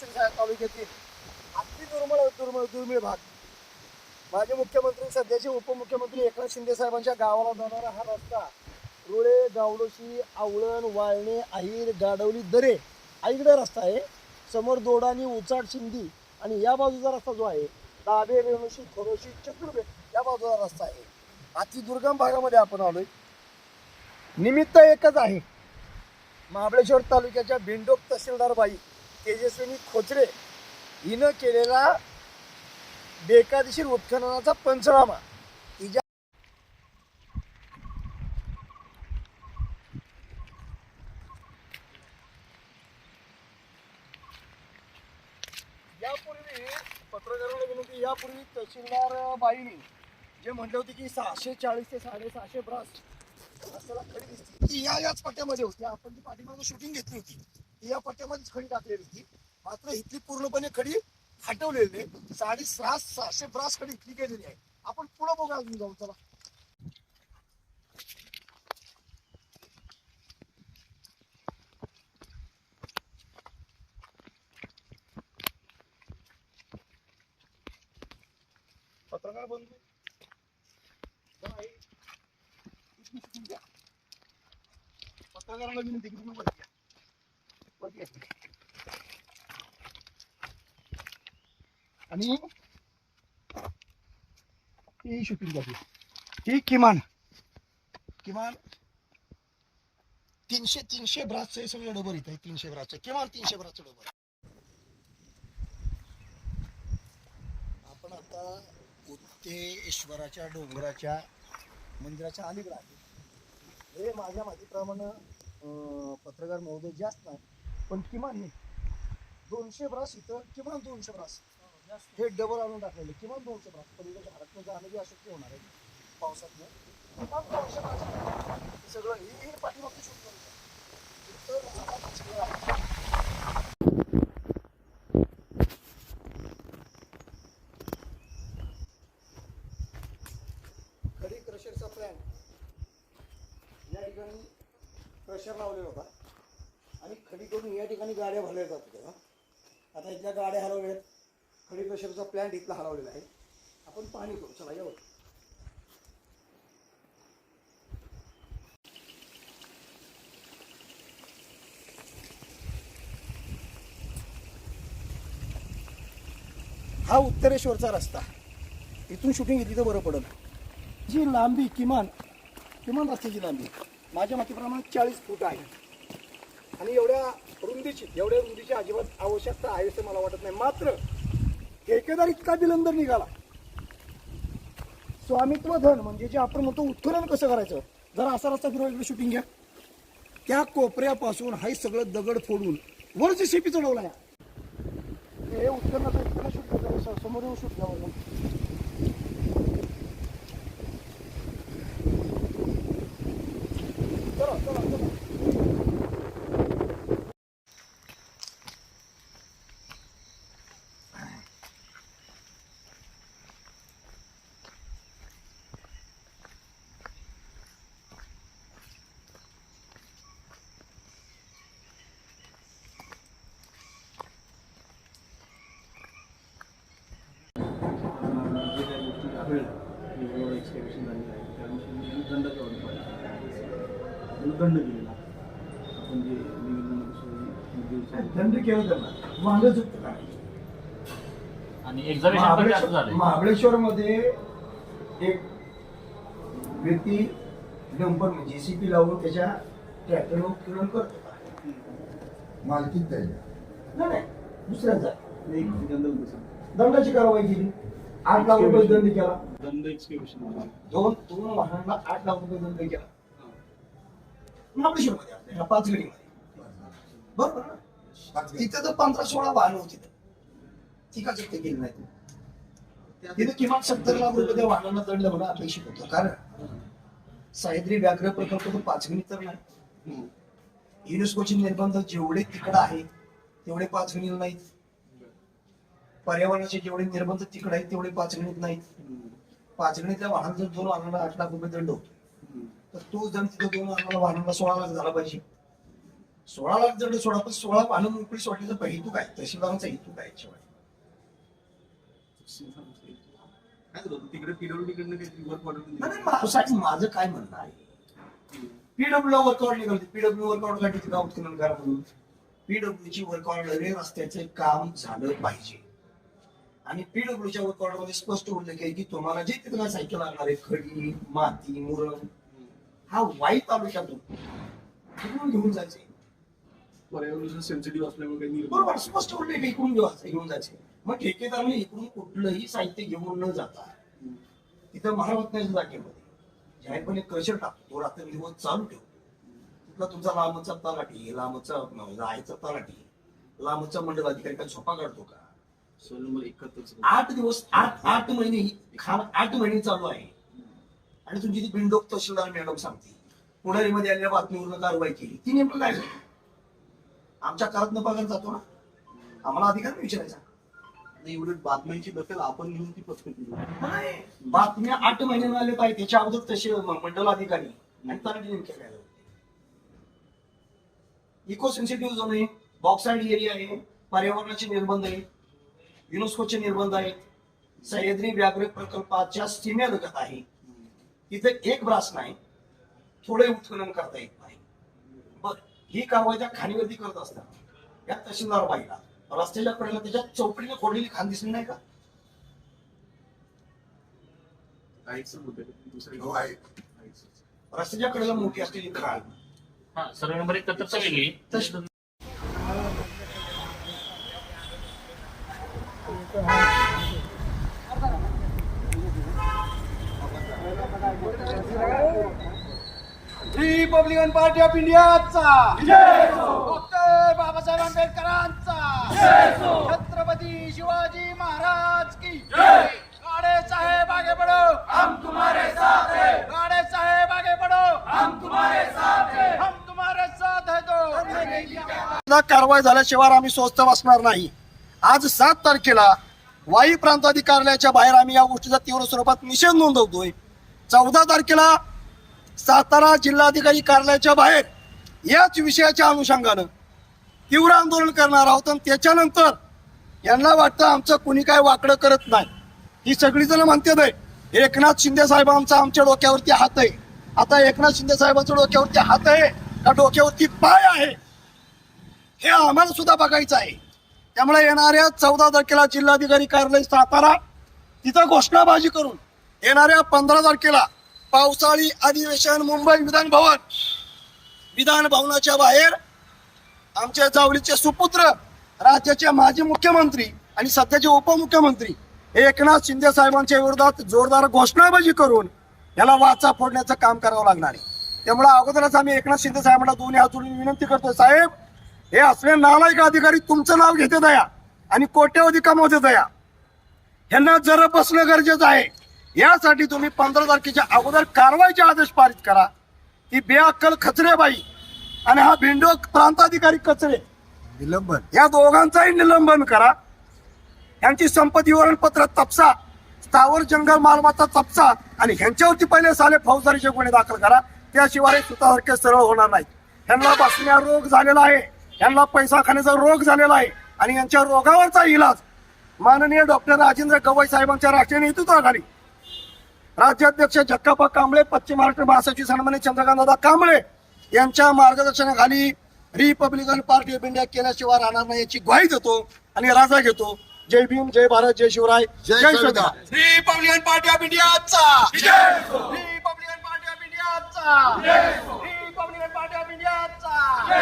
शिरसाळ तालुक्यातील अगदी दुर्मिळ दुर्मळ दुर्मिळ भाग. माजी मुख्यमंत्री सध्याचे उपमुख्यमंत्री एकनाथ शिंदे साहेबांच्या गावाला जाणारा हा रस्ता. रुळे गावडोशी आवळण वाळणे आहीर गाडवली दरे आईकडे रस्ता आहे. समोर दोडानी उचाड शिंदी आणि या बाजूचा रस्ता जो आहे दाबे रेणुशी खोरोशी चतुर्भे या बाजूचा रस्ता आहे. अति दुर्गम भागामध्ये आपण आलोय. निमित्त एकच आहे. महाबळेश्वर तालुक्याच्या बिंडोक तहसीलदार बाई तेजस्विनी खोचरे हिनं केलेला बेकायदेशीर उत्खननाचा पंचनामा. तिच्या यापूर्वी पत्रकारांना विनंती यापूर्वी तहसीलदार बाईंनी जे म्हटले होते की सहाशे चाळीस ते साडेसहाशे ब्रास रस्त्याला खडी दिसते. ती या याच पट्ट्यामध्ये होती. आपण ती पाठीमागं शूटिंग घेतली होती. या पट्ट्यामध्येच खडी टाकलेली होती. मात्र इथली पूर्णपणे खडी हटवलेली आहे साडे सहा सहाशे ब्रास खडी इथली केलेली आहे. आपण पुढे बघा अजून जाऊ चला. पत्रकार बंधू जरा घ्या. पत्रकारांना विनंती की तुम्ही वरती या. वरती या. आणि ही शूटिंग घ्या ही किमान. किमान तीनशे तीनशे ब्रासचं हे सगळं डबर इथं आहे तीनशे ब्रासचं. किमान तीनशे ब्रासचं डबर आपण आता उत्तेश्वराच्या डोंगराच्या मंदिराच्या अलीकडे आहे. हे माझ्या माहितीप्रमाणे पत्रकार महोदय जास्त नाही पण किमान हे दोनशे ब्रास इथं किमान दोनशे ब्रास हे डबल आणून टाकलेले किमान दोनशे ब्रास. पलीकडे घरात जाणं बी अशक्य होणार आहे पावसात किमान दोनशे ब्रास हे सगळं हे हे पाठीमागचं शूट करू इथं आता सगळं आहे. खडी क्रशरचा प्लॅन या ठिकाणी क्रशर लावलेला होता आणि खडी करून या ठिकाणी गाड्या भरल्या जात होत्या आता इथल्या गाड्या हरवल्यात. खडी क्रशरचा प्लॅन्ट इथला हलवलेला आहे. आपण पाणी करू चला येऊ. हा उत्तरेश्वरचा रस्ता. इथून शूटिंग घेतली तर बरं पडेल. जी लांबी किमान किमान रस्त्याची लांबी माझ्या मातीप्रमाणे चाळीस फूट आहे. आणि एवढ्या रुंदीची एवढ्या रुंदीची अजिबात आवश्यकता आहे असं मला वाटत नाही. मात्र ठेकेदार इतका दिलंदर निघाला. स्वामित्व धन म्हणजे जे आपण म्हणतो उत्खनन कसं करायचं? जरा असा रस्ता फिरवा इकडे शूटिंग घ्या. त्या कोपऱ्यापासून हाही सगळं दगड फोडून वर जे शेपी चढवला या. हे उत्खननाचं इकडे शूट करायचं समोर येऊन शूट घ्यावं चला चला चला जे काही गोष्टी आढळल्या वेगवेगळं एक्सकेवेशन झालेलं आहे त्या अनुषंगाने दंडाच्या वाढ दंड दिलेला आपण जे. दंड केलं त्यांना. काय? आणि महाबळेश्वर मध्ये एक व्यक्ती डंपर जेसीपी लावून त्याच्या ट्रॅक्टरवर उत्खनन करत. मालकीत द्यायला नाही नाही दुसऱ्यांचा. दंडाची कारवाई केली. आठ लाख रुपये दंड केला. दंड एक्सकेवेशन दोन दोन वाहनांना आठ लाख रुपये दंड केला. महाबळेश्वर मध्ये आपल्या ह्या बरोबर ना? तिथे तर पंधरा सोळा वाहन होती. ती का चुकते केली नाही तिथे किमान सत्तर लाख रुपये त्या वाहनांना दंड होणं अपेक्षित होतं. कारण सह्याद्री व्याघ्र प्रकल्प तो पाचगणी तर नाही. युनेस्कोचे निर्बंध जेवढे तिकडं आहेत तेवढे पाचगणीला नाहीत. पर्यावरणाचे जेवढे निर्बंध तिकडे आहेत तेवढे पाचगणीत नाहीत. पाचगणीतल्या वाहन जर दोन वाहनाला आठ लाख रुपये दंड होतो. तर तोच दंड तिथं दोन वाहनाला वाहनाला सोळा लाख झाला पाहिजे. सोळा लाख जण सोडा पण सोळा पानं मोकळी सोडण्याचा हेतू काय? तहसीलदारांचा हेतू काय शिवाय तिकडे पीडब्ल्यू कडनं काही वर्क नाही, माझं माझं काय म्हणणं आहे? पीडब्ल्यू वर्क ऑर्डर निघाली पीडब्ल्यू वर्क ऑर्डर काढली गाव उत्खनन करा म्हणून पीडब्ल्यू ची वर्क ऑर्डर हे रस्त्याचे काम झालं पाहिजे. आणि पीडब्ल्यूच्या वर्क ऑर्डरमध्ये स्पष्ट उल्लेख आहे की तुम्हाला जे तिथं साहित्य लागणार आहे खडी माती मुरम हा वाई तालुक्यातून तिकडून घेऊन जायचे. पर्यावरण सेन्सिटिव्ह असल्यामुळे काही बरोबर स्पष्ट आहे, इकडून घेऊन जायचे मग ठेकेदाराने इकडून कुठलंही साहित्य घेऊन न जाता तिथं महारत्नाच्या जागेमध्ये जाहीरपणे क्रशर टाकतो. तो रात्र दिवस चालू ठेवतो. तिथला तुमचा लांबचा तलाठी लांबचा राहायचा तलाठी लांबचा मंडल अधिकारी काय झोपा काढतो का? आठ दिवस आठ आठ महिने खाण आठ महिने चालू आहे. आणि तुमची ती बिंडोक तहसीलदार मॅडम सांगते. पुढारीमध्ये आलेल्या बातमीवरून कारवाई केली. ती नेमकं काय झालं? आमच्या कारातनं पगार जातो ना. आम्हाला अधिकार नाही विचारायचा. नाही उलट बातम्यांची दखल आपण घेऊन ती पत्रिका नाही. बातम्या आठ महिन्यानं आले पाहिजे. त्याच्या अगोदर तसे मंडल अधिकारी आणि तलाठी नेमके काय इको सेन्सिटिव्ह झोन आहे. बॉक्साईड एरिया आहे. पर्यावरणाचे निर्बंध आहेत. युनेस्कोचे निर्बंध आहेत. सह्याद्री व्याघ्र प्रकल्पाच्या सीमेलगत आहे. तिथे एक ब्रास नाही थोडे उत्खनन करता येत नाही. बर ही कारवाई त्या खाणीवरती करत असताना या तहसीलदार बाईला. रस्त्याच्या कडेला त्याच्या चौकडीने खोडलेली खाण दिसली नाही का? काहीच होते दुसरे हो, आहे. रस्त्याच्या कडेला मोठी असलेली खाण. हा सर्व नंबर एक तर रिपब्लिकन पार्टी ऑफ इंडियाचा डॉक्टर बाबासाहेब आंबेडकरांचा. छत्रपती शिवाजी महाराज की गाडे साहेब आगे बढ़ो. हम तुम्हारे साथ हैं. गाडे साहेब आगे बढ़ो. हम तुम्हारे साथ हैं. हम तुम्हारे साथ है तो. कारवाई झाल्याशिवाय आम्ही स्वस्त बसणार नाही. आज सात तारखेला वाई प्रांताधिकाऱ्याच्या बाहेर आम्ही या गोष्टीचा तीव्र स्वरूपात निषेध नोंदवतोय. चौदा तारखेला सातारा जिल्हाधिकारी कार्यालयाच्या बाहेर याच विषयाच्या अनुषंगानं तीव्र आंदोलन करणार आहोत आणि त्याच्यानंतर यांना वाटतं आमचं कुणी काय वाकडं करत नाही. ही सगळी जण म्हणते एकनाथ शिंदे साहेबांचा आमच्या डोक्यावरती हात आहे. आता एकनाथ शिंदे साहेबांच्या डोक्यावरती हात आहे का डोक्यावरती पाय आहे? हे आम्हाला सुद्धा बघायचं आहे. त्यामुळे येणाऱ्या चौदा तारखेला जिल्हाधिकारी कार्यालय सातारा तिथं घोषणाबाजी करून येणाऱ्या पंधरा तारखेला पावसाळी अधिवेशन मुंबई विधान भवन विधान भवनाच्या बाहेर आमच्या जावळीचे सुपुत्र राज्याचे माजी मुख्यमंत्री आणि सध्याचे उपमुख्यमंत्री एकनाथ शिंदे साहेबांच्या विरोधात जोरदार घोषणाबाजी करून याला वाचा फोडण्याचं काम करावं लागणार आहे. त्यामुळे अगोदरच आम्ही एकनाथ शिंदे साहेबांना दोन्ही हातून विनंती करतो साहेब हे असले नालायक अधिकारी तुमचं नाव घेते दया आणि कोट्यवधी कमवते दया. ह्यांना जर बसणं गरजेचं आहे. यासाठी तुम्ही पंधरा तारखेच्या अगोदर कारवाईचे आदेश पारित करा. की बेअक्कल खचरेबाई आणि हा भिंडोक प्रांताधिकारी कचरे. निलंबन. या दोघांचाही निलंबन करा. यांची संपत्ती विवरणपत्र तपसा. स्थावर जंगल मालमत्ता तपसा. आणि ह्यांच्यावरती पहिले साले फौजदारीचे गुन्हे दाखल करा. त्याशिवाय स्वतःसारखे सरळ होणार नाहीत. ह्यांना बसण्या रोग झालेला आहे. ह्यांना पैसा खाण्याचा रोग झालेला आहे. आणि यांच्या रोगावरचा इलाज. माननीय डॉक्टर राजेंद्र गवई साहेबांच्या राष्ट्रीय नेतृत्वाखाली राज्याध्यक्ष जक्कापा कांबळे पश्चिम महाराष्ट्र महासचिव सन्मान्य चंद्रकांतदादा कांबळे यांच्या मार्गदर्शनाखाली रिपब्लिकन पार्टी ऑफ इंडिया केल्याशिवाय राहणार नाही याची ग्वाही देतो आणि राजा घेतो. जय भीम जय भारत जय शिवराय जय संविधान. रिपब्लिकन पार्टी ऑफ इंडियाचा. रिपब्लिकन पार्टी ऑफ इंडियाचा. रिपब्लिकन पार्टी ऑफ इंडियाचा.